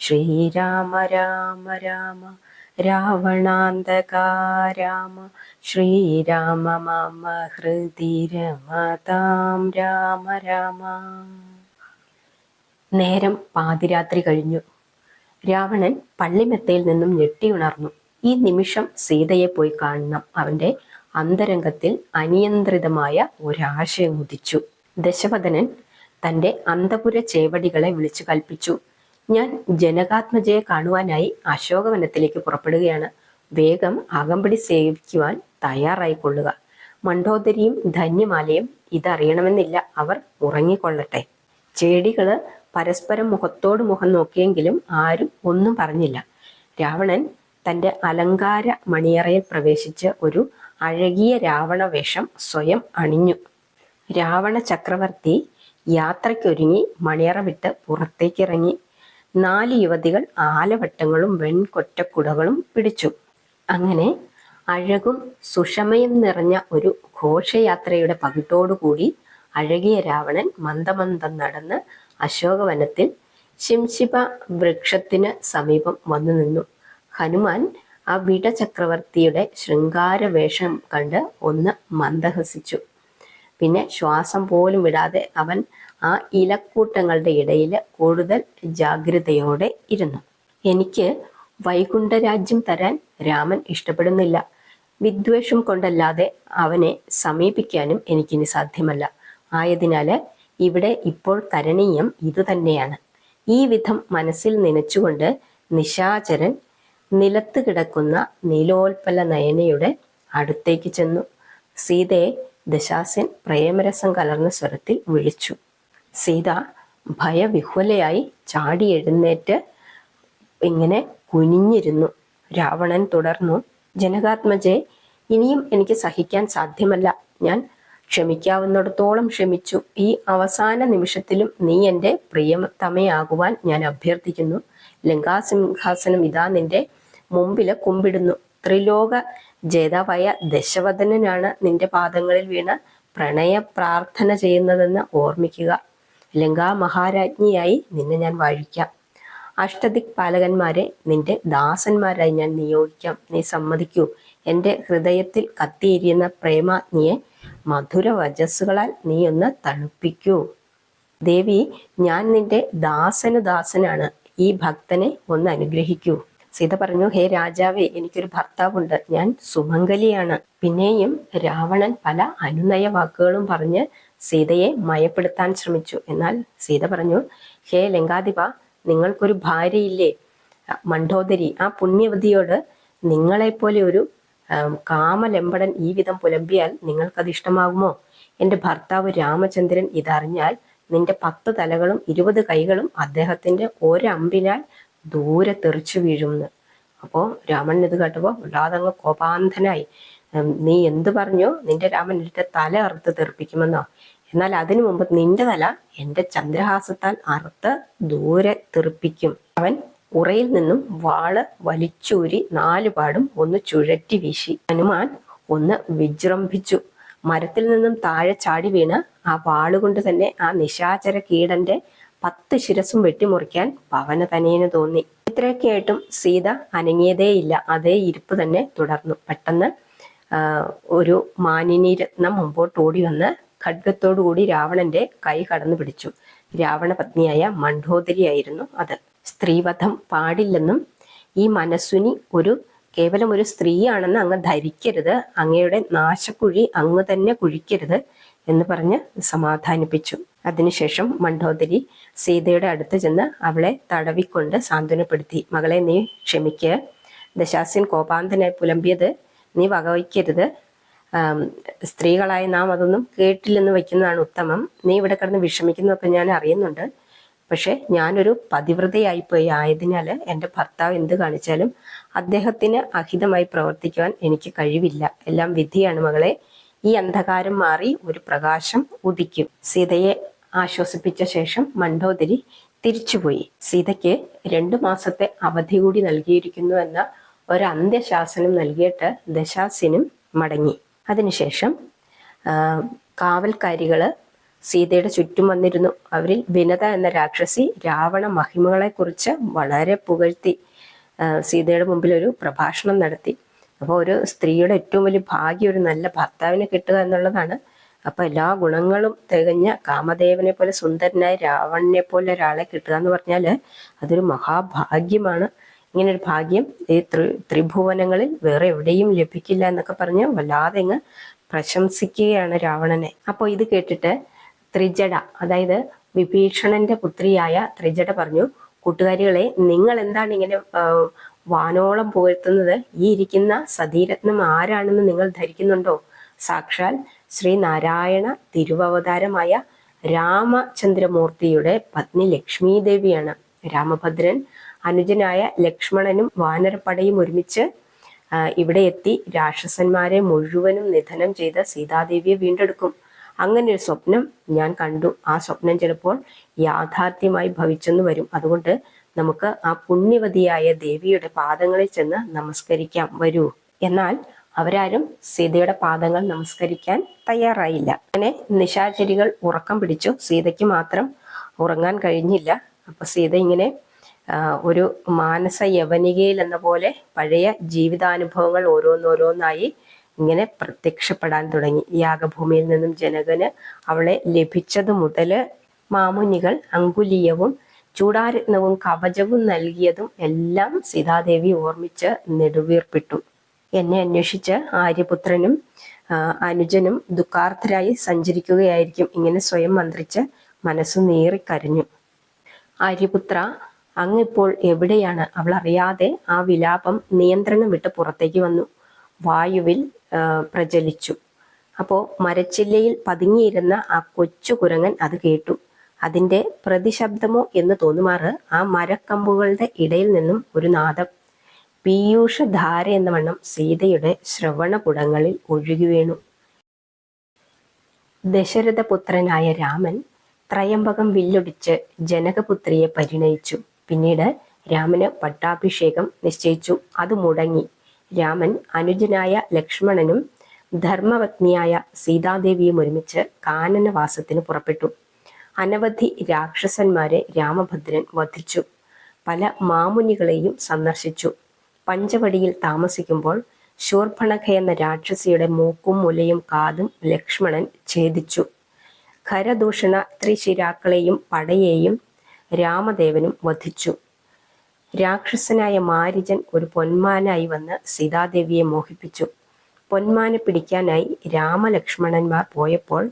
ശ്രീരാമ രാമ രാമ രാവണാന്തകാരാമ ശ്രീരാമ മാമ ഹൃദി രമതാം രാമ രാമ. നേരം പാതിരാത്രി കഴിഞ്ഞു. രാവണൻ പള്ളിമെത്തയിൽ നിന്നും ഞെട്ടിയുണർന്നു. ഈ നിമിഷം സീതയെ പോയി കാണണം. അവന്റെ അന്തരംഗത്തിൽ അനിയന്ത്രിതമായ ഒരാശയം ഉദിച്ചു. ദശവദനൻ തന്റെ അന്തപുര ചേവടികളെ വിളിച്ചു കൽപ്പിച്ചു. ഞാൻ ജനകാത്മജയെ കാണുവാനായി അശോകവനത്തിലേക്ക് പുറപ്പെടുകയാണ്. വേഗം അകമ്പടി സേവിക്കുവാൻ തയ്യാറായിക്കൊള്ളുക. മണ്ഡോദരിയും ധന്യമാലയും ഇതറിയണമെന്നില്ല. അവർ ഉറങ്ങിക്കൊള്ളട്ടെ. ചേടികൾ പരസ്പരം മുഖത്തോട് മുഖം നോക്കിയെങ്കിലും ആരും ഒന്നും പറഞ്ഞില്ല. രാവണൻ തന്റെ അലങ്കാര മണിയറയിൽ പ്രവേശിച്ച് ഒരു അഴകിയ രാവണ വേഷം സ്വയം അണിഞ്ഞു. രാവണ ചക്രവർത്തി യാത്രയ്ക്കൊരുങ്ങി മണിയറ വിട്ട് പുറത്തേക്കിറങ്ങി. നാല് യുവതികൾ ആലവട്ടങ്ങളും വെൺകൊറ്റക്കുടകളും പിടിച്ചു. അങ്ങനെ അഴകും സുഷമയും നിറഞ്ഞ ഒരു ഘോഷയാത്രയുടെ പകിട്ടോടുകൂടി അഴകിയ രാവണൻ മന്ദമന്ദം നടന്ന് അശോകവനത്തിൽ ശിംശിപ വൃക്ഷത്തിന് സമീപം വന്നു നിന്നു. ഹനുമാൻ ആ വിട ചക്രവർത്തിയുടെ ശൃംഗാര വേഷം കണ്ട് ഒന്ന് മന്ദഹസിച്ചു. പിന്നെ ശ്വാസം പോലും വിടാതെ അവൻ ആ ഇലക്കൂട്ടങ്ങളുടെ ഇടയിൽ കൂടുതൽ ജാഗ്രതയോടെ ഇരുന്നു. എനിക്ക് വൈകുണ്ഠരാജ്യം തരാൻ രാമൻ ഇഷ്ടപ്പെടുന്നില്ല. വിദ്വേഷം കൊണ്ടല്ലാതെ അവനെ സമീപിക്കാനും എനിക്കിനി സാധ്യമല്ല. ആയതിനാൽ ഇവിടെ ഇപ്പോൾ കരണീയം ഇതുതന്നെയാണ് ഈ വിധം മനസ്സിൽ നനച്ചുകൊണ്ട് നിശാചരൻ നിലത്ത് കിടക്കുന്ന നീലോൽപ്പല നയനയുടെ അടുത്തേക്ക് ചെന്നു. സീതയെ ദശാസൻ പ്രേമരസം കലർന്ന സ്വരത്തിൽ വിളിച്ചു. സീത ഭയവിഹ്വലയായി ചാടി എഴുന്നേറ്റ് ഇങ്ങനെ കുനിഞ്ഞിരുന്നു. രാവണൻ തുടർന്നു ജനകാത്മജെ ഇനിയും എനിക്ക് സഹിക്കാൻ സാധ്യമല്ല. ഞാൻ ക്ഷമിക്കാവുന്നിടത്തോളം ക്ഷമിച്ചു. ഈ അവസാന നിമിഷത്തിലും നീ എന്റെ പ്രിയതമയാകുവാൻ ഞാൻ അഭ്യർത്ഥിക്കുന്നു. ലങ്കാസിംഹാസനം ഇതാ നിന്റെ മുമ്പിൽ കുമ്പിടുന്നു. ത്രിലോക ജേതാവായ ദശവദനാണ് നിന്റെ പാദങ്ങളിൽ വീണ് പ്രണയ പ്രാർത്ഥന ചെയ്യുന്നതെന്ന് ഓർമ്മിക്കുക. ലങ്കാ മഹാരാജ്ഞിയായി നിന്നെ ഞാൻ വാഴിക്കാം. അഷ്ടദിക് പാലകന്മാരെ നിന്റെ ദാസന്മാരായി ഞാൻ നിയോഗിക്കാം. നീ സമ്മതിക്കൂ. എന്റെ ഹൃദയത്തിൽ കത്തിയിരിയുന്ന പ്രേമാഗ്നിയെ മധുര വചസ്സുകളാൽ നീ ഒന്ന് തണുപ്പിക്കൂ. ദേവി ഞാൻ നിന്റെ ദാസന് ദാസനാണ്. ഈ ഭക്തനെ ഒന്ന് അനുഗ്രഹിക്കൂ. സീത പറഞ്ഞു ഹേ രാജാവേ എനിക്കൊരു ഭർത്താവുണ്ട്. ഞാൻ സുമംഗലിയാണ്. പിന്നെയും രാവണൻ പല അനുനയ വാക്കുകളും പറഞ്ഞ് സീതയെ മയപ്പെടുത്താൻ ശ്രമിച്ചു. എന്നാൽ സീത പറഞ്ഞു ഹേ ലങ്കാധിപ നിങ്ങൾക്കൊരു ഭാര്യയില്ലേ? മണ്ഡോദരി ആ പുണ്യവതിയോട് നിങ്ങളെപ്പോലെ ഒരു കാമലമ്പടൻ ഈ വിധം പുലമ്പിയാൽ നിങ്ങൾക്കത് ഇഷ്ടമാകുമോ? എന്റെ ഭർത്താവ് രാമചന്ദ്രൻ ഇതറിഞ്ഞാൽ നിന്റെ പത്ത് തലകളും ഇരുപത് കൈകളും അദ്ദേഹത്തിന്റെ ഒരമ്പിനാൽ ദൂരെ തെറിച്ചു വീഴുമെന്ന് അപ്പോൾ രാമൻ ഇത് കേട്ടപ്പോൾ വല്ലാതങ്ങ് കോപാന്തനായി. നീ എന്ത് പറഞ്ഞു നിന്റെ രാമൻ എന്റെ തല അറുത്ത് തെറിപ്പിക്കുമെന്നോ. എന്നാൽ അതിനു മുമ്പ് നിന്റെ തല എന്റെ ചന്ദ്രഹാസത്താൽ അറുത്ത് ദൂരെ തെറിപ്പിക്കും. അവൻ ഉറയിൽ നിന്നും വാൾ വലിച്ചൂരി നാലുപാടും ഒന്ന് ചുഴറ്റി വീശി. ഹനുമാൻ ഒന്ന് വിജൃംഭിച്ചു. മരത്തിൽ നിന്നും താഴെ ചാടി വീണ് ആ വാളുകൊണ്ട് തന്നെ ആ നിശാചര കീടന്റെ പത്ത് ശിരസും വെട്ടിമുറിക്കാൻ പവന തനേന് തോന്നി. ഇത്രയൊക്കെ ആയിട്ടും സീത അനങ്ങിയതേയില്ല. അതേ ഇരിപ്പ് തന്നെ തുടർന്നു. പെട്ടെന്ന് ഒരു മാനിനി രത്നം മുമ്പോട്ട് ഓടി വന്ന് ഖഡ്ഗത്തോടുകൂടി രാവണന്റെ കൈ കടന്നു പിടിച്ചു. രാവണ പത്നിയായ മണ്ഡോദരിയായിരുന്നു അത്. സ്ത്രീവധം പാടില്ലെന്നും ഈ മനസ്സുനി ഒരു കേവലം ഒരു സ്ത്രീയാണെന്ന് അങ്ങ് ധരിക്കരുത് അങ്ങയുടെ നാശക്കുഴി അങ്ങ് തന്നെ കുഴിക്കരുത് എന്ന് പറഞ്ഞ് സമാധാനിപ്പിച്ചു. അതിനുശേഷം മണ്ഡോദരി സീതയുടെ അടുത്ത് ചെന്ന് അവളെ തടവിക്കൊണ്ട് സാന്ത്വനപ്പെടുത്തി. മകളെ നീ ക്ഷമിക്കുക ദശാസ്യൻ കോപാന്തനായി പുലമ്പിയത് നീ വകവയ്ക്കരുത്. സ്ത്രീകളായ നാം അതൊന്നും കേട്ടില്ലെന്ന് വയ്ക്കുന്നതാണ് ഉത്തമം. നീ ഇവിടെ കിടന്ന് വിഷമിക്കുന്നതൊക്കെ ഞാൻ അറിയുന്നുണ്ട്. പക്ഷെ ഞാനൊരു പതിവ്രതയായിപ്പോയി. ആയതിനാൽ എന്റെ ഭർത്താവ് എന്ത് കാണിച്ചാലും അദ്ദേഹത്തിന് അഹിതമായി പ്രവർത്തിക്കുവാൻ എനിക്ക് കഴിവില്ല. എല്ലാം വിധിയാണ് മകളെ. ഈ അന്ധകാരം മാറി ഒരു പ്രകാശം ഉദിക്കും. സീതയെ ആശ്വസിപ്പിച്ച ശേഷം മണ്ഡോദരി തിരിച്ചുപോയി. സീതയ്ക്ക് രണ്ടു മാസത്തെ അവധി കൂടി നൽകിയിരിക്കുന്നു എന്ന ഒരു അന്ത്യശാസനം നൽകിയിട്ട് ദശാസിനും മടങ്ങി. അതിനുശേഷം കാവൽക്കാരികൾ സീതയുടെ ചുറ്റും വന്നിരുന്നു. അവരിൽ വിനത എന്ന രാക്ഷസി രാവണ മഹിമകളെക്കുറിച്ച് വളരെ പുകഴ്ത്തി സീതയുടെ മുമ്പിൽ ഒരു പ്രഭാഷണം നടത്തി. അപ്പോൾ ഒരു സ്ത്രീയുടെ ഏറ്റവും വലിയ ഭാഗ്യം ഒരു നല്ല ഭർത്താവിനെ കിട്ടുക എന്നുള്ളതാണ്. അപ്പൊ എല്ലാ ഗുണങ്ങളും തികഞ്ഞ കാമദേവനെ പോലെ സുന്ദരനായ രാവണനെ പോലെ ഒരാളെ കിട്ടുക എന്ന് പറഞ്ഞാൽ അതൊരു മഹാഭാഗ്യമാണ്. ഇങ്ങനെ ഒരു ഭാഗ്യം. ഈ ത്രി ത്രിഭുവനങ്ങളിൽ വേറെ എവിടെയും ലഭിക്കില്ല എന്നൊക്കെ പറഞ്ഞ് വല്ലാതെ അങ്ങ് പ്രശംസിക്കുകയാണ് രാവണനെ. അപ്പോൾ ഇത് കേട്ടിട്ട് ത്രിജട അതായത് വിഭീഷണന്റെ പുത്രിയായ ത്രിജട പറഞ്ഞു കൂട്ടുകാരികളെ നിങ്ങൾ എന്താണ് ഇങ്ങനെ വാനോളം പുകഴ്ത്തുന്നത്? ഈ ഇരിക്കുന്ന സതീരത്നം ആരാണെന്ന് നിങ്ങൾ ധരിക്കുന്നുണ്ടോ? സാക്ഷാൽ ശ്രീനാരായണ തിരുവവതാരമായ രാമചന്ദ്രമൂർത്തിയുടെ പത്നി ലക്ഷ്മി ദേവിയാണ് രാമഭദ്രൻ അനുജനായ ലക്ഷ്മണനും വാനരപ്പടയും ഒരുമിച്ച് ഇവിടെ എത്തി രാക്ഷസന്മാരെ മുഴുവനും നിധനം ചെയ്ത സീതാദേവിയെ വീണ്ടെടുക്കും. അങ്ങനെ ഒരു സ്വപ്നം ഞാൻ കണ്ടു. ആ സ്വപ്നം ചിലപ്പോൾ യാഥാർത്ഥ്യമായി ഭവിച്ചെന്ന് വരും. അതുകൊണ്ട് നമുക്ക് ആ പുണ്യവതിയായ ദേവിയുടെ പാദങ്ങളിൽ ചെന്ന് നമസ്കരിക്കാം. വരൂ. എന്നാൽ അവരാരും സീതയുടെ പാദങ്ങൾ നമസ്കരിക്കാൻ തയ്യാറായില്ല. അങ്ങനെ നിശാചരികൾ ഉറക്കം പിടിച്ചു. സീതയ്ക്ക് മാത്രം ഉറങ്ങാൻ കഴിഞ്ഞില്ല. അപ്പൊ സീത ഇങ്ങനെ ഒരു മാനസ യവനികയിൽ എന്ന പോലെ പഴയ ജീവിതാനുഭവങ്ങൾ ഓരോന്നോരോന്നായി ഇങ്ങനെ പ്രത്യക്ഷപ്പെടാൻ തുടങ്ങി. യാഗഭൂമിയിൽ നിന്നും ജനകന് അവളെ ലഭിച്ചത് മുതൽ മാമുനികൾ അങ്കുലീയവും ചൂടാരത്നവും കവചവും നൽകിയതും എല്ലാം സീതാദേവി ഓർമ്മിച്ച് നെടുവീർപ്പിട്ടു. എന്നെ അന്വേഷിച്ച് ആര്യപുത്രനും അനുജനും ദുഃഖാർത്ഥരായി സഞ്ചരിക്കുകയായിരിക്കും. ഇങ്ങനെ സ്വയം മന്ത്രിച്ച് മനസ്സു നീറിക്കരഞ്ഞു. ആര്യപുത്ര അങ്ങിപ്പോൾ എവിടെയാണ്? അവൾ അറിയാതെ ആ വിലാപം നിയന്ത്രണം വിട്ട് പുറത്തേക്ക് വന്നു. വായുവിൽ പ്രചലിച്ചു അപ്പോൾ മരച്ചില്ലയിൽ പതുങ്ങിയിരുന്ന ആ കൊച്ചു കുരങ്ങൻ അത് കേട്ടു. അതിന്റെ പ്രതിശബ്ദമോ എന്ന് തോന്നുമാറ് ആ മരക്കമ്പുകളുടെ ഇടയിൽ നിന്നും ഒരു നാദം. പീയൂഷധാര എന്ന വണ്ണം സീതയുടെ ശ്രവണ കുടങ്ങളിൽ ഒഴുകി വീണു. ദശരഥപുത്രനായ രാമൻ ത്രയംബകം വില്ലൊടിച്ച് ജനകപുത്രിയെ പരിണയിച്ചു. പിന്നീട് രാമന് പട്ടാഭിഷേകം നിശ്ചയിച്ചു. അത് മുടങ്ങി. രാമൻ അനുജനായ ലക്ഷ്മണനും ധർമ്മപത്നിയായ സീതാദേവിയും ഒരുമിച്ച് കാനനവാസത്തിന് പുറപ്പെട്ടു. അനവധി രാക്ഷസന്മാരെ രാമഭദ്രൻ വധിച്ചു. പല മാമുനികളെയും സന്ദർശിച്ചു. പഞ്ചവടിയിൽ താമസിക്കുമ്പോൾ ശൂർഭണഖ എന്ന രാക്ഷസിയുടെ മൂക്കും മുലയും കാതും ലക്ഷ്മണൻ ഛേദിച്ചു. ഖരദൂഷണ ത്രിശിരാക്കളെയും പടയെയും രാമദേവനും വധിച്ചു. രാക്ഷസനായ മാരിജൻ ഒരു പൊന്മാനായി വന്ന് സീതാദേവിയെ മോഹിപ്പിച്ചു. പൊന്മാനെ പിടിക്കാനായി രാമലക്ഷ്മണന്മാർ പോയപ്പോൾ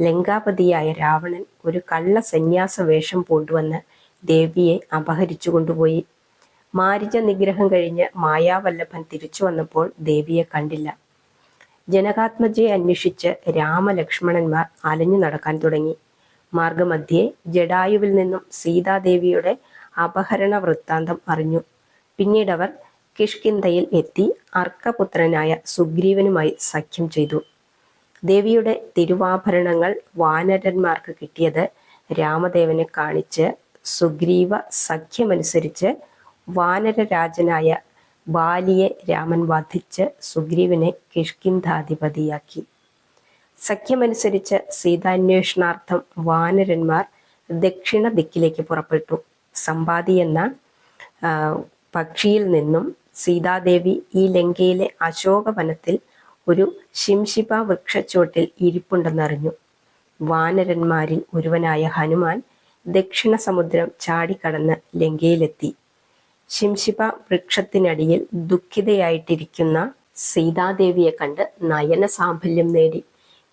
ലങ്കാപതിയായ രാവണൻ ഒരു കള്ള സന്യാസ വേഷം പൂണ്ടുവന്ന് ദേവിയെ അപഹരിച്ചു കൊണ്ടുപോയി. മാരിജ നിഗ്രഹം കഴിഞ്ഞ് മായാവല്ലഭൻ തിരിച്ചു വന്നപ്പോൾ ദേവിയെ കണ്ടില്ല. ജനകാത്മജയെ അന്വേഷിച്ച് രാമലക്ഷ്മണന്മാർ അലഞ്ഞു നടക്കാൻ തുടങ്ങി. മാർഗമധ്യേ ജഡായുവിൽ നിന്നും സീതാദേവിയുടെ അപഹരണ വൃത്താന്തം അറിഞ്ഞു. പിന്നീട് അവർ കിഷ്കിന്തയിൽ എത്തി അർക്കപുത്രനായ സുഗ്രീവനുമായി സഖ്യം ചെയ്തു. ദേവിയുടെ തിരുവാഭരണങ്ങൾ വാനരന്മാർക്ക് കിട്ടിയത് രാമദേവനെ കാണിച്ച് സുഗ്രീവ സഖ്യമനുസരിച്ച് വാനരരാജനായ ബാലിയെ രാമൻ വധിച്ച് സുഗ്രീവനെ കിഷ്കിന്ധാധിപതിയാക്കി. സഖ്യമനുസരിച്ച് സീതാന്വേഷണാർത്ഥം വാനരന്മാർ ദക്ഷിണ ദിക്കിലേക്ക് പുറപ്പെട്ടു. സമ്പാദി എന്ന പക്ഷിയിൽ നിന്നും സീതാദേവി ഈ ലങ്കയിലെ അശോകവനത്തിൽ ഒരു ശിംശിപ വൃക്ഷച്ചുവട്ടിൽ ഇരിപ്പുണ്ടെന്നറിഞ്ഞു. വാനരന്മാരിൽ ഒരുവനായ ഹനുമാൻ ദക്ഷിണ സമുദ്രം ചാടിക്കടന്ന് ലങ്കയിലെത്തി. ശിംശിപ വൃക്ഷത്തിനടിയിൽ ദുഃഖിതയായിട്ടിരിക്കുന്ന സീതാദേവിയെ കണ്ട് നയന സാഫല്യം നേടി.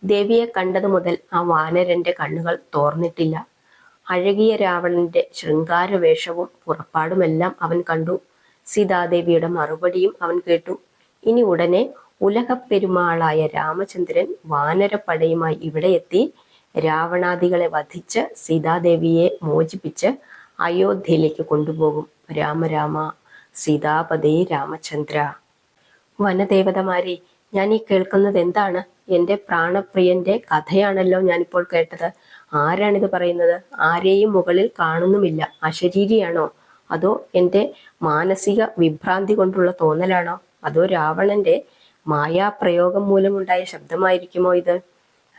ദേവിയെ കണ്ടതു മുതൽ ആ വാനരന്റെ കണ്ണുകൾ തോർന്നിട്ടില്ല. അഴകിയ രാവണന്റെ ശൃംഗാരവേഷവും പുറപ്പാടുമെല്ലാം അവൻ കണ്ടു. സീതാദേവിയുടെ മറുപടിയും അവൻ കേട്ടു. ഇനി ഉടനെ ഉലകപ്പെരുമാളായ രാമചന്ദ്രൻ വാനരപ്പടയുമായി ഇവിടെ എത്തി രാവണാദികളെ വധിച്ച് സീതാദേവിയെ മോചിപ്പിച്ച് അയോധ്യയിലേക്ക് കൊണ്ടുപോകും. രാമരാമ സീതാപതി രാമചന്ദ്ര. വനദേവതമാരെ ഞാൻ ഈ കേൾക്കുന്നത് എന്താണ് എന്റെ പ്രാണപ്രിയന്റെ കഥയാണല്ലോ ഞാനിപ്പോൾ കേട്ടത്. ആരാണിത് പറയുന്നത്? ആരെയും മുകളിൽ കാണുന്നുമില്ല. അശരീരിയാണോ? അതോ എന്റെ മാനസിക വിഭ്രാന്തി കൊണ്ടുള്ള തോന്നലാണോ? അതോ രാവണന്റെ മായാപ്രയോഗം മൂലമുണ്ടായ ശബ്ദമായിരിക്കുമോ ഇത്?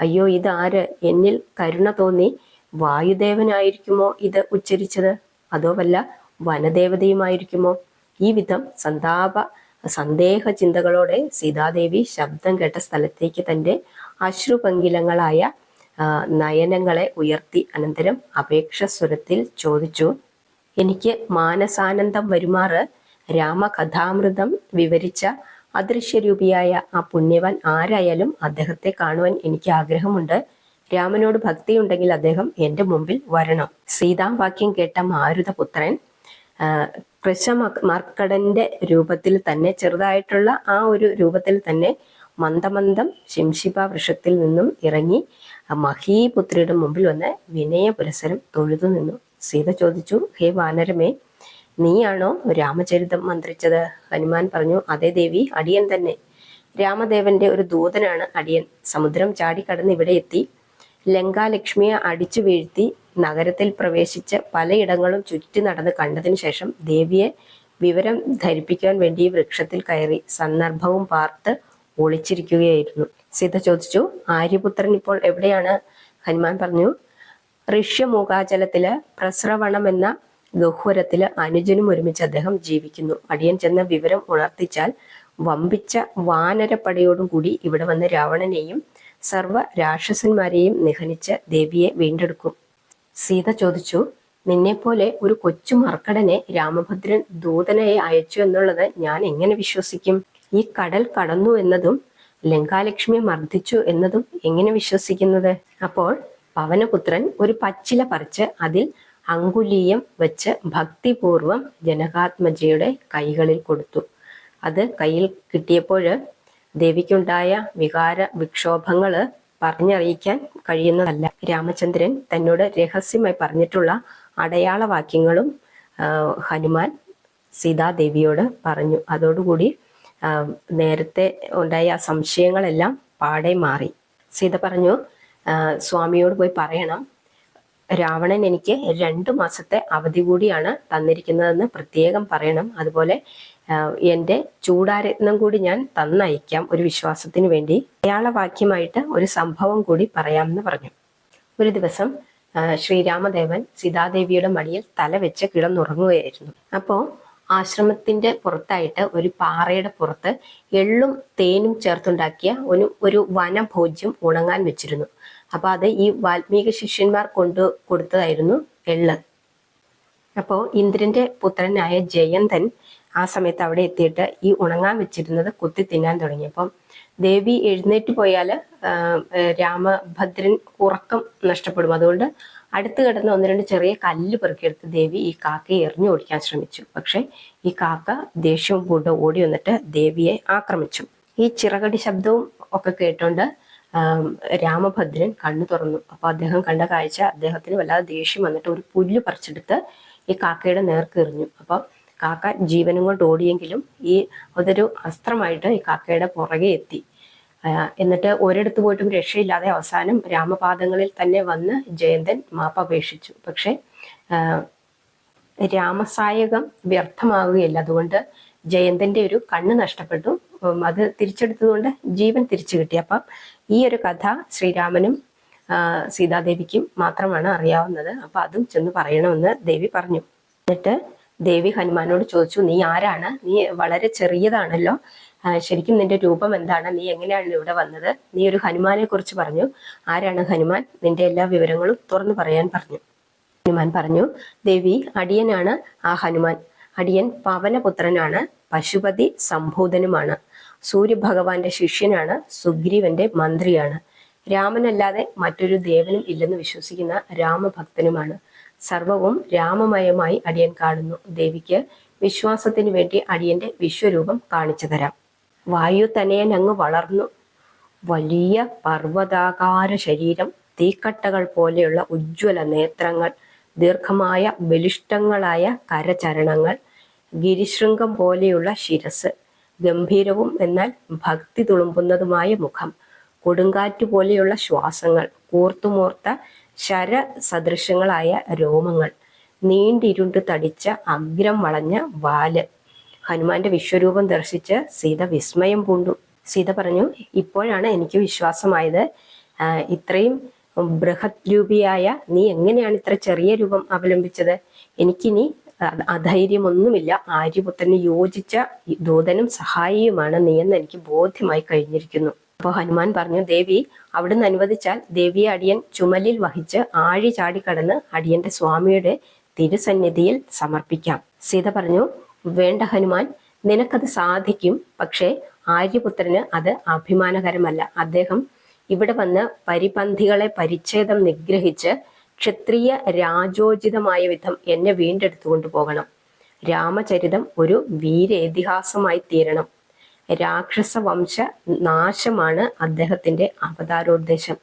അയ്യോ ഇതാര്? എന്നിൽ കരുണ തോന്നി വായുദേവനായിരിക്കുമോ ഇത് ഉച്ചരിച്ചത്? അതോ വല്ല വനദേവതയുമായിരിക്കുമോ? ഈ വിധം സന്താപ സന്ദേഹ ചിന്തകളോടെ സീതാദേവി ശബ്ദം കേട്ട സ്ഥലത്തേക്ക് തന്റെ അശ്രുപങ്കിലങ്ങളായ നയനങ്ങളെ ഉയർത്തി അനന്തരം അപേക്ഷ സ്വരത്തിൽ ചോദിച്ചു എനിക്ക് മാനസാനന്ദം വരുമാറ് രാമകഥാമൃതം വിവരിച്ച അദൃശ്യരൂപിയായ ആ പുണ്യവാൻ ആരായാലും അദ്ദേഹത്തെ കാണുവാൻ എനിക്ക് ആഗ്രഹമുണ്ട്. രാമനോട് ഭക്തിയുണ്ടെങ്കിൽ അദ്ദേഹം എന്റെ മുമ്പിൽ വരണം. സീതാവാക്യം കേട്ട മാരുതപുത്രൻ കൃഷമർക്കടന്റെ രൂപത്തിൽ തന്നെ ചെറുതായിട്ടുള്ള ആ ഒരു രൂപത്തിൽ തന്നെ മന്ദമന്ദം ശിംശിപ വൃക്ഷത്തിൽ നിന്നും ഇറങ്ങി മഹീപുത്രിയുടെ മുമ്പിൽ വന്ന് വിനയ പുരസരം തൊഴുതു നിന്നു. സീത ചോദിച്ചു ഹേ വാനരമേ നീയാണോ രാമചരിതം മന്ത്രിച്ചത്? ഹനുമാൻ പറഞ്ഞു അതെ ദേവി അടിയൻ തന്നെ. രാമദേവന്റെ ഒരു ദൂതനാണ് അടിയൻ. സമുദ്രം ചാടിക്കടന്ന് ഇവിടെ എത്തി. ലങ്കാലക്ഷ്മിയെ അടിച്ചു വീഴ്ത്തി നഗരത്തിൽ പ്രവേശിച്ച് പലയിടങ്ങളും ചുറ്റി നടന്ന് കണ്ടതിന് ശേഷം ദേവിയെ വിവരം ധരിപ്പിക്കാൻ വേണ്ടി വൃക്ഷത്തിൽ കയറി സന്ദർഭവും പാർത്ത് ഒളിച്ചിരിക്കുകയായിരുന്നു. സീത ചോദിച്ചു ആര്യപുത്രൻ ഇപ്പോൾ എവിടെയാണ്? ഹനുമാൻ പറഞ്ഞു ഋഷ്യമൂകാചലത്തിൽ പ്രസ്രവണം എന്ന ഗഹ്വരത്തിൽ അനുജനും ഒരുമിച്ച് അദ്ദേഹം ജീവിക്കുന്നു. അടിയൻ ചെന്ന വിവരം ഉണർത്തിച്ചാൽ വമ്പിച്ച വാനരപ്പടയോടും കൂടി ഇവിടെ വന്ന് രാവണനെയും സർവ രാക്ഷസന്മാരെയും നിഹനിച്ച് ദേവിയെ വീണ്ടെടുക്കും. സീത ചോദിച്ചു നിന്നെപ്പോലെ ഒരു കൊച്ചു മർക്കടനെ രാമഭദ്രൻ ദൂതനായി അയച്ചു എന്നുള്ളത് ഞാൻ എങ്ങനെ വിശ്വസിക്കും? ഈ കടൽ കടന്നു എന്നതും ലങ്കാലക്ഷ്മിയെ മർദ്ദിച്ചു എന്നതും എങ്ങനെ വിശ്വസിക്കുന്നത്? അപ്പോൾ പവനപുത്രൻ ഒരു പച്ചില പറിച്ച് അതിൽ അങ്കുലീയം വെച്ച് ഭക്തിപൂർവം ജനകാത്മജയുടെ കൈകളിൽ കൊടുത്തു. അത് കയ്യിൽ കിട്ടിയപ്പോൾ ദേവിക്കുണ്ടായ വികാര വിക്ഷോഭങ്ങൾ പറഞ്ഞറിയിക്കാൻ കഴിയുന്നതല്ല. രാമചന്ദ്രൻ തന്നോട് രഹസ്യമായി പറഞ്ഞിട്ടുള്ള അടയാളവാക്യങ്ങളും ഹനുമാൻ സീതാദേവിയോട് പറഞ്ഞു. അതോടുകൂടി നേരത്തെ ഉണ്ടായ സംശയങ്ങളെല്ലാം പാടെ മാറി. സീത പറഞ്ഞു സ്വാമിയോട് പോയി പറയണം. രാവണൻ എനിക്ക് രണ്ടു മാസത്തെ അവധി കൂടിയാണ് തന്നിരിക്കുന്നതെന്ന് പ്രത്യേകം പറയണം. അതുപോലെ എന്റെ ചൂടാരത്നം കൂടി ഞാൻ തന്നയക്കാം ഒരു വിശ്വാസത്തിന് വേണ്ടി. അയാളവാക്യമായിട്ട് ഒരു സംഭവം കൂടി പറയാമെന്ന് പറഞ്ഞു. ഒരു ദിവസം ശ്രീരാമദേവൻ സീതാദേവിയുടെ മടിയിൽ തല വെച്ച് കിടന്നുറങ്ങുകയായിരുന്നു. അപ്പോൾ ആശ്രമത്തിന്റെ പുറത്തായിട്ട് ഒരു പാറയുടെ പുറത്ത് എള്ളും തേനും ചേർത്തുണ്ടാക്കിയ ഒരു ഒരു വനഭോജ്യം ഉണങ്ങാൻ വെച്ചിരുന്നു. അപ്പോൾ അത് ഈ വാൽമീക ശിഷ്യന്മാർ കൊണ്ടു കൊടുത്തതായിരുന്നു എള്ള്. അപ്പോൾ ഇന്ദ്രന്റെ പുത്രനായ ജയന്തൻ ആ സമയത്ത് അവിടെ എത്തിയിട്ട് ഈ ഉണങ്ങാൻ വെച്ചിരുന്നത് കുത്തി തിന്നാൻ തുടങ്ങി. അപ്പം ദേവി എഴുന്നേറ്റ് പോയാൽ രാമഭദ്രൻ ഉറക്കം നഷ്ടപ്പെടും. അതുകൊണ്ട് അടുത്ത് കിടന്ന് ഒന്ന് രണ്ട് ചെറിയ കല്ല് പെറുക്കിയെടുത്ത് ദേവി ഈ കാക്കയെ എറിഞ്ഞു ഓടിക്കാൻ ശ്രമിച്ചു. പക്ഷേ ഈ കാക്ക ദേഷ്യവും കൂടെ ഓടി വന്നിട്ട് ദേവിയെ ആക്രമിച്ചു. ഈ ചിറകടി ശബ്ദവും ഒക്കെ കേട്ടോണ്ട് രാമഭദ്രൻ കണ്ണു തുറന്നു. അപ്പൊ അദ്ദേഹം കണ്ട കാഴ്ച അദ്ദേഹത്തിന് വല്ലാതെ ദേഷ്യം വന്നിട്ട് ഒരു പുല്ല് പറിച്ചെടുത്ത് ഈ കാക്കയുടെ നേർക്ക് എറിഞ്ഞു. അപ്പൊ കാക്ക ജീവനും കൊണ്ട് ഓടിയെങ്കിലും ഈ അതൊരു അസ്ത്രമായിട്ട് ഈ കാക്കയുടെ പുറകെ എത്തി. എന്നിട്ട് ഒരിടത്ത് പോയിട്ടും രക്ഷയില്ലാതെ അവസാനം രാമപാദങ്ങളിൽ തന്നെ വന്ന് ജയന്തൻ മാപ്പപേക്ഷിച്ചു പക്ഷെ രാമസായകം വ്യർത്ഥമാവുകയില്ല. അതുകൊണ്ട് ജയന്തന്റെ ഒരു കണ്ണ് നഷ്ടപ്പെട്ടു. അത് തിരിച്ചെടുത്തതുകൊണ്ട് ജീവൻ തിരിച്ചു കിട്ടി. അപ്പം ഈ ഒരു കഥ ശ്രീരാമനും സീതാദേവിക്കും മാത്രമാണ് അറിയാവുന്നത്. അപ്പൊ അതും ചെന്ന് പറയണമെന്ന് ദേവി പറഞ്ഞു. എന്നിട്ട് ദേവി ഹനുമാനോട് ചോദിച്ചു നീ ആരാണ്? നീ വളരെ ചെറിയതാണല്ലോ. ശരിക്കും നിന്റെ രൂപം എന്താണ്? നീ എങ്ങനെയാണ് ഇവിടെ വന്നത്? നീ ഒരു ഹനുമാനെ കുറിച്ച് പറഞ്ഞു. ആരാണ് ഹനുമാൻ? നിന്റെ എല്ലാ വിവരങ്ങളും തുറന്നു പറയാൻ പറഞ്ഞു. ഹനുമാൻ പറഞ്ഞു ദേവി അടിയനാണ് ആ ഹനുമാൻ. അടിയൻ പവനപുത്രനാണ് പശുപതി സംഭൂതനുമാണ്. സൂര്യഭഗവാന്റെ ശിഷ്യനാണ് സുഗ്രീവന്റെ മന്ത്രിയാണ്. രാമനല്ലാതെ മറ്റൊരു ദേവനും ഇല്ലെന്ന് വിശ്വസിക്കുന്ന രാമഭക്തനുമാണ്. സർവവും രാമമയമായി അടിയൻ കാണുന്നു. ദേവിക്ക് വിശ്വാസത്തിനു വേണ്ടി അടിയന്റെ വിശ്വരൂപം കാണിച്ചു തരാം. വായു തനയൻ അങ്ങ് വളർന്നു. വലിയ പർവതാകാര ശരീരം തീക്കട്ടകൾ പോലെയുള്ള ഉജ്ജ്വല നേത്രങ്ങൾ ദീർഘമായ ബലിഷ്ടങ്ങളായ കരചരണങ്ങൾ ഗിരിശൃംഗം പോലെയുള്ള ശിരസ് ഗംഭീരവും എന്നാൽ ഭക്തി തുളുമ്പുന്നതുമായ മുഖം കൊടുങ്കാറ്റ് പോലെയുള്ള ശ്വാസങ്ങൾ കൂർത്തുമൂർത്ത ശര സദൃശങ്ങളായ രോമങ്ങൾ നീണ്ടിരുണ്ട് തടിച്ച അഗ്രം വളഞ്ഞ വാൽ. ഹനുമാന്റെ വിശ്വരൂപം ദർശിച്ച് സീത വിസ്മയം പൂണ്ടു. സീത പറഞ്ഞു ഇപ്പോഴാണ് എനിക്ക് വിശ്വാസമായത്. ഇത്രയും ബൃഹത് രൂപിയായ നീ എങ്ങനെയാണ് ഇത്ര ചെറിയ രൂപം അവലംബിച്ചത്? എനിക്കിനി അധൈര്യമൊന്നുമില്ല. ആര്യപുത്രന് യോജിച്ച ദൂതനും സഹായിയുമാണ് നീ എന്ന് എനിക്ക് ബോധ്യമായി കഴിഞ്ഞിരിക്കുന്നു. അപ്പോൾ ഹനുമാൻ പറഞ്ഞു ദേവി അവിടുന്ന് അനുവദിച്ചാൽ ദേവിയെ അടിയൻ ചുമലിൽ വഹിച്ച് ആഴി ചാടിക്കടന്ന് അടിയന്റെ സ്വാമിയുടെ തിരുസന്നിധിയിൽ സമർപ്പിക്കാം. സീത പറഞ്ഞു വേണ്ട ഹനുമാൻ നിനക്കത് സാധിക്കും പക്ഷേ ആര്യപുത്രന് അത് അഭിമാനകരമല്ല. അദ്ദേഹം ഇവിടെ വന്ന് പരിപന്ധികളെ പരിച്ഛേദം നിഗ്രഹിച്ച് ക്ഷത്രിയ രാജോചിതമായ വിധം എന്നെ വീണ്ടെടുത്തുകൊണ്ടു പോകണം. രാമചരിതം ഒരു വീരേതിഹാസമായി തീരണം. രാക്ഷസ വംശ നാശമാണ് അദ്ദേഹത്തിന്റെ അവതാരോദ്ദേശം.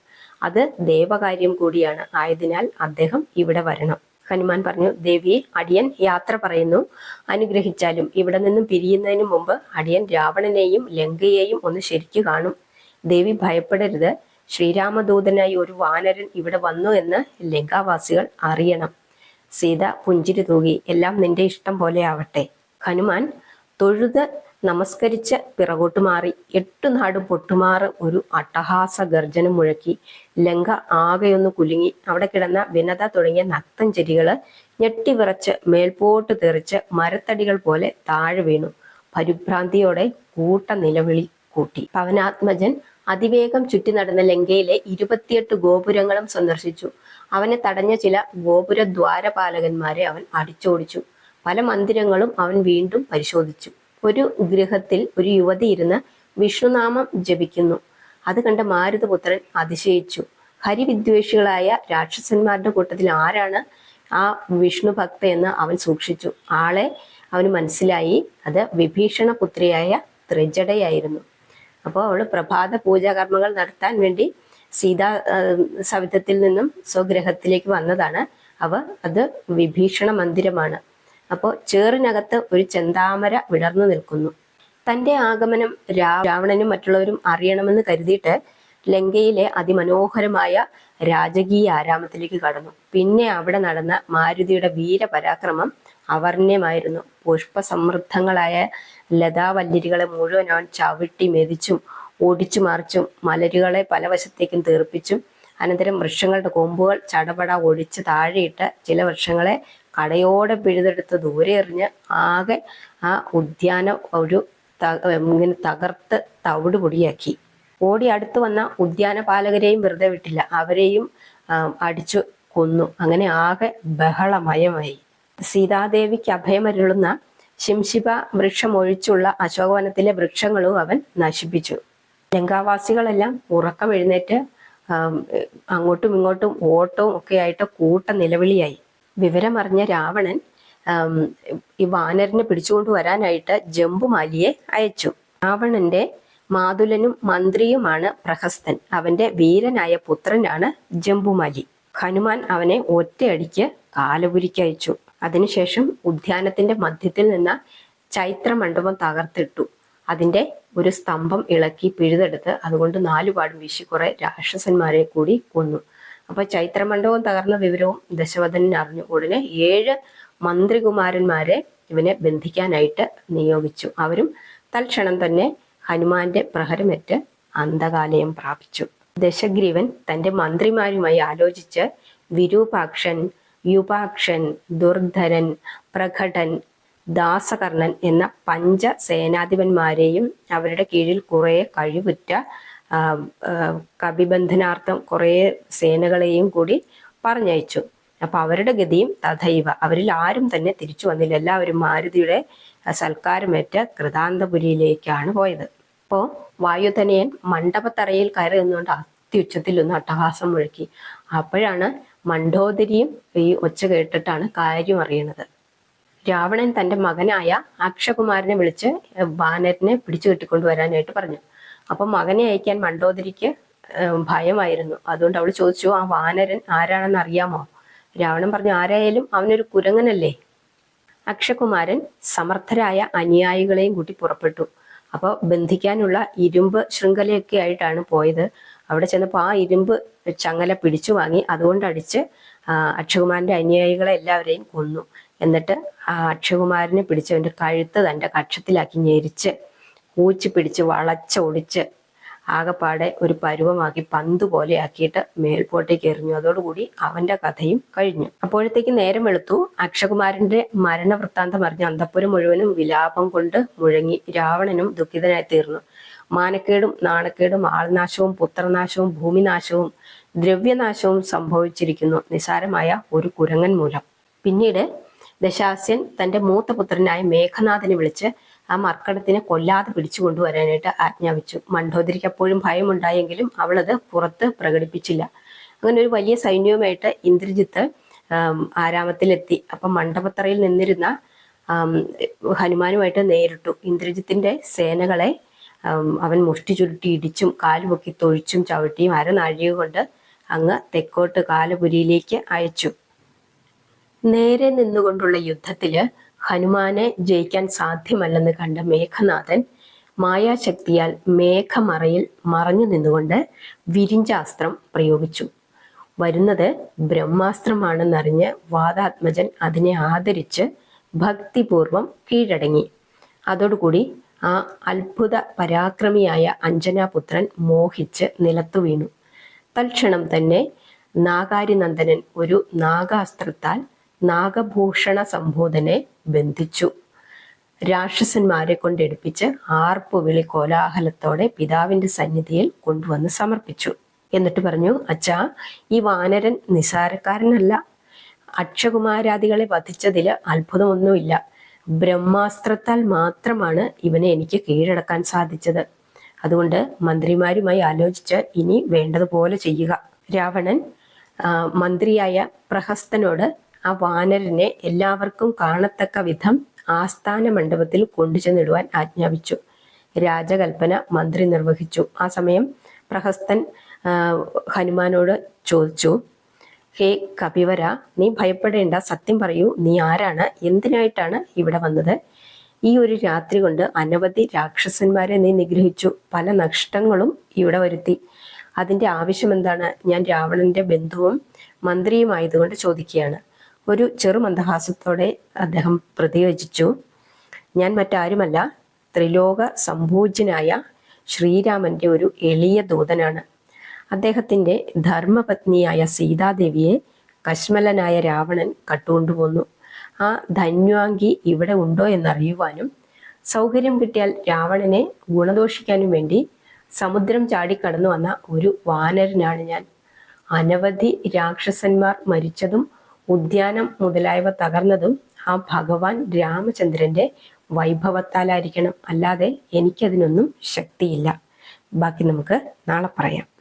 അത് ദേവകാര്യം കൂടിയാണ്. ആയതിനാൽ അദ്ദേഹം ഇവിടെ വരണം. ഹനുമാൻ പറഞ്ഞു ദേവി അടിയൻ യാത്ര പറയുന്നു. അനുഗ്രഹിച്ചാലും ഇവിടെ നിന്നും പിരിയുന്നതിന് മുമ്പ് അടിയൻ രാവണനെയും ലങ്കയെയും ഒന്ന് ശരിക്കു കാണും. ദേവി ഭയപ്പെടരുത്. ശ്രീരാമദൂതനായി ഒരു വാനരൻ ഇവിടെ വന്നു എന്ന് ലങ്കാവാസികൾ അറിയണം. സീത പുഞ്ചിരി തൂകി എല്ലാം നിന്റെ ഇഷ്ടം പോലെ ആവട്ടെ. ഹനുമാൻ തൊഴുത് നമസ്കരിച്ച് പിറകോട്ട് മാറി. എട്ടു നാട് പൊട്ടുമാറ് ഒരു അട്ടഹാസ ഗർജനം മുഴക്കി. ലങ്ക ആകെയൊന്ന് കുലുങ്ങി. അവിടെ കിടന്ന വിനത തുടങ്ങിയ നക്തം ഞെട്ടി വിറച്ച് മേൽപോട്ട് തെറിച്ച് മരത്തടികൾ പോലെ താഴെ വീണു. പരിഭ്രാന്തിയോടെ കൂട്ട നിലവിളി കൂട്ടി. പവനാത്മജൻ അതിവേഗം ചുറ്റി നടന്ന ലങ്കയിലെ ഇരുപത്തിയെട്ട് ഗോപുരങ്ങളും സന്ദർശിച്ചു. അവനെ തടഞ്ഞ ചില ഗോപുര ദ്വാരപാലകന്മാരെ അവൻ അടിച്ചോടിച്ചു. പല മന്ദിരങ്ങളും അവൻ വീണ്ടും പരിശോധിച്ചു. ഒരു ഗൃഹത്തിൽ ഒരു യുവതി ഇരുന്ന് വിഷ്ണുനാമം ജപിക്കുന്നു. അത് കണ്ട മാരുതപുത്രൻ അതിശയിച്ചു. ഹരിവിദ്വേഷികളായ രാക്ഷസന്മാരുടെ കൂട്ടത്തിൽ ആരാണ് ആ വിഷ്ണു ഭക്ത എന്ന് അവൻ സൂക്ഷിച്ചു. ആളെ അവന് മനസ്സിലായി. അത് വിഭീഷണ പുത്രിയായ ത്രിജടയായിരുന്നു. അപ്പോൾ അവൾ പ്രഭാത പൂജാകർമ്മങ്ങൾ നടത്താൻ വേണ്ടി സീതാ സവിധത്തിൽ നിന്നും സ്വഗ്രഹത്തിലേക്ക് വന്നതാണ്. അവ അത് വിഭീഷണ മന്ദിരമാണ്. അപ്പോൾ ചേറിനകത്ത് ഒരു ചെന്താമര വിടർന്നു നിൽക്കുന്നു. തന്റെ ആഗമനം രാവണനും മറ്റുള്ളവരും അറിയണമെന്ന് കരുതിയിട്ട് ലങ്കയിലെ അതിമനോഹരമായ രാജകീയ ആരാമത്തിലേക്ക് കടന്നു. പിന്നെ അവിടെ നടന്ന മാരുതിയുടെ വീരപരാക്രമം അവർണ്യമായിരുന്നു. പുഷ്പസമൃദ്ധങ്ങളായ ലതാവല്ലിരികളെ മുഴുവൻ അവൻ ചവിട്ടി മെതിച്ചും ഓടിച്ചു മറിച്ചും മലരുകളെ പല വശത്തേക്കും തീർപ്പിച്ചും അനന്തരം വൃക്ഷങ്ങളുടെ കൊമ്പുകൾ ചടപട ഒഴിച്ച് താഴെയിട്ട് ചില വൃക്ഷങ്ങളെ കടയോടെ പിഴുതെടുത്ത് ദൂരെ എറിഞ്ഞ് ആകെ ആ ഉദ്യാനം ഒരു ഇങ്ങനെ തകർത്ത് തവിട് പൊടിയാക്കി. ഓടി അടുത്ത് വന്ന ഉദ്യാന പാലകരെയും വെറുതെ വിട്ടില്ല. അവരെയും അടിച്ചു കൊന്നു. അങ്ങനെ ആകെ ബഹളമയമായി. സീതാദേവിക്ക് അഭയമരുളുന്ന ശിംശിപ വൃക്ഷം ഒഴിച്ചുള്ള അശോകവനത്തിലെ വൃക്ഷങ്ങളും അവൻ നശിപ്പിച്ചു. ലങ്കാവാസികളെല്ലാം ഉറക്കം എഴുന്നേറ്റ് അങ്ങോട്ടും ഇങ്ങോട്ടും ഓട്ടവും ഒക്കെ ആയിട്ട് കൂട്ട നിലവിളിയായി. വിവരമറിഞ്ഞ രാവണൻ ഈ വാനരനെ പിടിച്ചുകൊണ്ട് വരാനായിട്ട് അയച്ചു. രാവണന്റെ മാതുലനും മന്ത്രിയുമാണ് പ്രഹസ്തൻ. അവന്റെ വീരനായ പുത്രനാണ് ജംബുമാലി ഹനുമാൻ അവനെ ഒറ്റയടിക്ക് കാലപുരിക്കയച്ചു അതിനുശേഷം ഉദ്യാനത്തിന്റെ മധ്യത്തിൽ നിന്ന് ചൈത്രമണ്ഡപം തകർത്തിട്ടു. അതിന്റെ ഒരു സ്തംഭം ഇളക്കി പിഴുതെടുത്ത് അതുകൊണ്ട് നാലുപാടും വീശി കുറെ രാക്ഷസന്മാരെ കൂടി കൊന്നു. അപ്പൊ ചൈത്രമണ്ഡവും തകർന്ന വിവരവും ദശവധനൻ അറിഞ്ഞു ഉടനെ ഏഴ് മന്ത്രികുമാരന്മാരെ ഇവനെ ബന്ധിക്കാനായിട്ട് നിയോഗിച്ചു. അവരും തൽക്ഷണം തന്നെ ഹനുമാന്റെ പ്രഹരമേറ്റ് അന്ധകാലയം പ്രാപിച്ചു. ദശഗ്രീവൻ തന്റെ മന്ത്രിമാരുമായി ആലോചിച്ച് വിരൂപാക്ഷൻ യുപാക്ഷൻ ദുർധരൻ പ്രകടൻ ദാസകർണൻ എന്ന പഞ്ച സേനാധിപന്മാരെയും അവരുടെ കീഴിൽ കുറെ കഴിവുറ്റ കവിബന്ധനാർത്ഥം കുറേ സേനകളെയും കൂടി പറഞ്ഞയച്ചു. അപ്പൊ അവരുടെ ഗതിയും തഥൈവ. അവരിൽ ആരും തന്നെ തിരിച്ചു വന്നില്ല. എല്ലാവരും മാരുതിയുടെ സൽക്കാരമേറ്റ സൽക്കാരമേറ്റ് കൃതാന്തപുരിയിലേക്കാണ് പോയത്. അപ്പോൾ വായുധനയൻ മണ്ഡപത്തറയിൽ കയറി നിന്നുകൊണ്ട് അത്യുച്ചത്തിൽ ഒന്ന് അട്ടഹാസം മുഴക്കി. അപ്പോഴാണ് മണ്ഡോദരിയും ഈ ഒച്ച കേട്ടിട്ടാണ് കാര്യം അറിയണത്. രാവണൻ തന്റെ മകനായ അക്ഷകുമാരനെ വിളിച്ച് വാനരനെ പിടിച്ചു കെട്ടിക്കൊണ്ടുവരാനായിട്ട് പറഞ്ഞു. അപ്പൊ മകനെ അയക്കാൻ മണ്ടോദരിക്ക് ഭയമായിരുന്നു. അതുകൊണ്ട് അവൾ ചോദിച്ചു ആ വാനരൻ ആരാണെന്ന് അറിയാമോ? രാവണൻ പറഞ്ഞു ആരായാലും അവനൊരു കുരങ്ങനല്ലേ? അക്ഷകുമാരൻ സമർത്ഥരായ അനുയായികളെയും കൂട്ടി പുറപ്പെട്ടു. അപ്പോൾ ബന്ധിക്കാനുള്ള ഇരുമ്പ് ശൃംഖലയൊക്കെ ആയിട്ടാണ് പോയത്. അവിടെ ചെന്നപ്പോൾ ആ ഇരുമ്പ് ചങ്ങല പിടിച്ചു വാങ്ങി അതുകൊണ്ട് അടിച്ച് ആ, അക്ഷകുമാരന്റെ അനുയായികളെ എല്ലാവരെയും കൊന്നു. എന്നിട്ട് ആ അക്ഷകുമാരനെ പിടിച്ചവന്റെ കഴുത്ത് തന്റെ കക്ഷത്തിലാക്കി ഞെരിച്ച് കൂച്ചി പിടിച്ച് വളച്ചൊടിച്ച് ആകപ്പാടെ ഒരു പരുവമാക്കി പന്ത് പോലെ ആക്കിയിട്ട് മേൽപോട്ടേക്ക് എറിഞ്ഞു. അതോടുകൂടി അവന്റെ കഥയും കഴിഞ്ഞു. അപ്പോഴത്തേക്ക് നേരം വെളുത്തു. അക്ഷകുമാരന്റെ മരണ വൃത്താന്തം അറിഞ്ഞ അന്തപ്പുരം മുഴുവനും വിലാപം കൊണ്ട് മുഴങ്ങി രാവണനും ദുഃഖിതനായി തീർന്നു. മാനക്കേടും നാണക്കേടും ആൾനാശവും പുത്രനാശവും ഭൂമിനാശവും ദ്രവ്യനാശവും സംഭവിച്ചിരിക്കുന്നു. നിസാരമായ ഒരു കുരങ്ങൻ മൂലം. പിന്നീട് ദശാസ്യൻ തന്റെ മൂത്ത പുത്രനായ മേഘനാഥനെ വിളിച്ച് ആ മർക്കടത്തിനെ കൊല്ലാതെ പിടിച്ചു കൊണ്ടുവരാനായിട്ട് ആജ്ഞാപിച്ചു. മണ്ഡോദരിക്ക് അപ്പോഴും ഭയമുണ്ടായെങ്കിലും അവളത് പുറത്ത് പ്രകടിപ്പിച്ചില്ല. അങ്ങനെ ഒരു വലിയ സൈന്യവുമായിട്ട് ഇന്ദ്രജിത്ത് ആരാമത്തിലെത്തി. അപ്പം മണ്ഡപത്തറയിൽ നിന്നിരുന്ന ഹനുമാനുമായിട്ട് നേരിട്ടു. ഇന്ദ്രജിത്തിന്റെ സേനകളെ അവൻ മുഷ്ടി ചുരുട്ടി ഇടിച്ചും കാലുപൊക്കി തൊഴിച്ചും ചവിട്ടിയും അരനാഴിക കൊണ്ട് അങ്ങ് തെക്കോട്ട് കാലപുരിയിലേക്ക് അയച്ചു. നേരെ നിന്നുകൊണ്ടുള്ള യുദ്ധത്തിൽ ഹനുമാനെ ജയിക്കാൻ സാധ്യമല്ലെന്ന് കണ്ട മേഘനാഥൻ മായാശക്തിയാൽ മേഘമറയിൽ മറഞ്ഞു നിന്നുകൊണ്ട് വിരിഞ്ചാസ്ത്രം പ്രയോഗിച്ചു. വരുന്നത് ബ്രഹ്മാസ്ത്രമാണെന്നറിഞ്ഞ് വാദാത്മജൻ അതിനെ ആദരിച്ച് ഭക്തിപൂർവം കീഴടങ്ങി. അതോടുകൂടി ആ അത്ഭുത പരാക്രമിയായ അഞ്ജനാപുത്രൻ മോഹിച്ച് നിലത്തു വീണു. തൽക്ഷണം തന്നെ നാഗാരിനന്ദനൻ ഒരു നാഗാസ്ത്രത്താൽ നാഗഭൂഷണ സംബോധനെ ബന്ധിച്ചു. രാക്ഷസന്മാരെ കൊണ്ടെടുപ്പിച്ച് ആർപ്പുവിളി കോലാഹലത്തോടെ പിതാവിന്റെ സന്നിധിയിൽ കൊണ്ടുവന്ന് സമർപ്പിച്ചു. എന്നിട്ട് പറഞ്ഞു അച്ഛാ ഈ വാനരൻ നിസാരക്കാരനല്ല. അക്ഷകുമാരാദികളെ വധിച്ചതിൽ അത്ഭുതമൊന്നുമില്ല. ബ്രഹ്മാസ്ത്രത്താൽ മാത്രമാണ് ഇവനെ എനിക്ക് കീഴടക്കാൻ സാധിച്ചത്. അതുകൊണ്ട് മന്ത്രിമാരുമായി ആലോചിച്ച് ഇനി വേണ്ടതുപോലെ ചെയ്യുക. രാവണൻ മന്ത്രിയായ പ്രഹസ്തനോട് ആ വാനരനെ എല്ലാവർക്കും കാണത്തക്ക വിധം ആസ്ഥാന മണ്ഡപത്തിൽ കൊണ്ടുചെന്നിടുവാൻ ആജ്ഞാപിച്ചു. രാജകൽപ്പന മന്ത്രി നിർവഹിച്ചു. ആ സമയം പ്രഹസ്തൻ ഹനുമാനോട് ചോദിച്ചു ഹേ കപിവര നീ ഭയപ്പെടേണ്ട സത്യം പറയൂ നീ ആരാണ്? എന്തിനായിട്ടാണ് ഇവിടെ വന്നത്? ഈ ഒരു രാത്രി കൊണ്ട് അനവധി രാക്ഷസന്മാരെ നീ നിഗ്രഹിച്ചു. പല നഷ്ടങ്ങളും ഇവിടെ വരുത്തി. അതിന്റെ ആവശ്യം എന്താണ്? ഞാൻ രാവണന്റെ ബന്ധുവും മന്ത്രിയുമായതുകൊണ്ട് ചോദിക്കുകയാണ്. ഒരു ചെറു മന്ദഹാസത്തോടെ അദ്ദേഹം പ്രതിവചിച്ചു ഞാൻ മറ്റാരുമല്ല ത്രിലോക സംഭൂജ്യനായ ശ്രീരാമന്റെ ഒരു എളിയ ദൂതനാണ്. അദ്ദേഹത്തിന്റെ ധർമ്മപത്നിയായ സീതാദേവിയെ കശ്മലനായ രാവണൻ കട്ടുകൊണ്ടുപോന്നു ആ ധന്വാങ്കി ഇവിടെ ഉണ്ടോ എന്നറിയുവാനും സൗകര്യം കിട്ടിയാൽ രാവണനെ ഗുണദോഷിക്കാനും വേണ്ടി സമുദ്രം ചാടിക്കടന്നു വന്ന ഒരു വാനരനാണ് ഞാൻ. അനവധി രാക്ഷസന്മാർ മരിച്ചതും ഉദ്യാനം മുതലായവ തകർന്നതും ആ ഭഗവാൻ രാമചന്ദ്രന്റെ വൈഭവത്താലായിരിക്കണം. അല്ലാതെ എനിക്കതിനൊന്നും ശക്തിയില്ല. ബാക്കി നമുക്ക് നാളെ പറയാം.